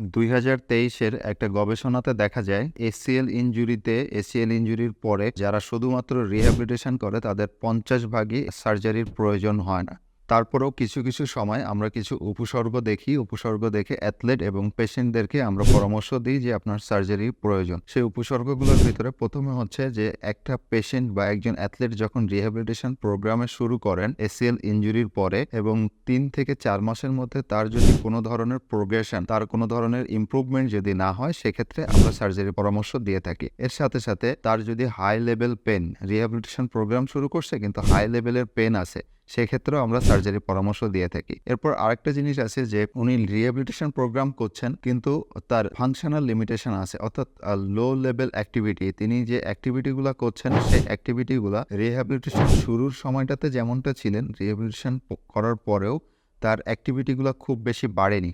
দুই হাজার তেইশের একটা গবেষণাতে দেখা যায়, এসিএল ইঞ্জুরিতে এসিএল ইঞ্জুরির পরে যারা শুধুমাত্র রিহ্যাবিলিটেশন করে, তাদের পঞ্চাশ ভাগই সার্জারির প্রয়োজন হয় না। তারপরেও কিছু কিছু সময় আমরা কিছু উপসর্গ দেখি, উপসর্গ দেখে অ্যাথলেট এবং পেশেন্টদেরকে আমরা পরামর্শ দিই যে আপনার সার্জারি প্রয়োজন। সেই উপসর্গগুলোর ভিতরে প্রথমে হচ্ছে যে একটা পেশেন্ট বা একজন অ্যাথলেট যখন রিহ্যাবিলিটেশন প্রোগ্রামে শুরু করেন এসিএল ইনজুরির পরে এবং তিন থেকে চার মাসের মধ্যে তার যদি কোনো ধরনের প্রোগ্রেশন তার কোনো ধরনের ইমপ্রুভমেন্ট যদি না হয়, সেক্ষেত্রে আমরা সার্জারি পরামর্শ দিয়ে থাকি। এর সাথে সাথে তার যদি high level pain rehabilitation programme শুরু করছে, কিন্তু হাই লেভেলের পেন আছে সেক্ষেত্রেও আমরা সার্জারি পরামর্শ দিয়ে থাকি। এরপর আরেকটা জিনিস আছে যে, উনি রিহ্যাবিলিটেশন প্রোগ্রাম করছেন, কিন্তু তার ফাংশনাল লিমিটেশন আছে, অর্থাৎ লো লেভেল অ্যাক্টিভিটি তিনি যে অ্যাক্টিভিটিগুলো করছেন, সেই অ্যাক্টিভিটিগুলো রিহ্যাবিলিটেশন শুরুর সময়টাতে যেমনটা ছিলেন রিহ্যাবিলিটেশন করার পরেও তার অ্যাক্টিভিটিগুলো খুব বেশি বাড়েনি।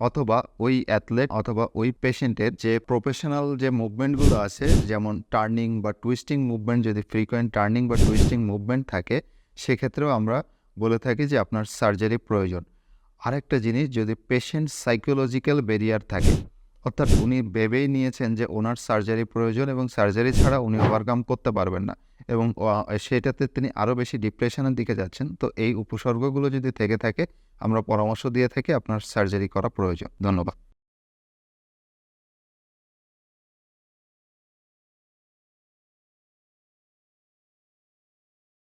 অথবা ওই অ্যাথলেট অথবা ওই পেশেন্টের যে প্রফেশনাল যে মুভমেন্টগুলো আছে, যেমন টার্নিং বা টুইস্টিং মুভমেন্ট যদি ফ্রিকোয়েন্ট টার্নিং বা টুইস্টিং মুভমেন্ট থাকে সেক্ষেত্রেও আমরা বলে থাকি যে আপনার সার্জারি প্রয়োজন। আরেকটা জিনিস, যদি পেশেন্ট সাইকোলজিক্যাল ব্যারিয়ার থাকে, অর্থাৎ উনি ভেবেই নিয়েছেন যে ওনার সার্জারি প্রয়োজন এবং সার্জারি ছাড়া উনি ওভারকাম করতে পারবেন না এবং সেটাতে তিনি আরও বেশি ডিপ্রেশনের দিকে যাচ্ছেন, তো এই উপসর্গগুলো যদি থেকে থাকে, আমরা পরামর্শ দিয়ে থাকি আপনার সার্জারি করা প্রয়োজন। ধন্যবাদ।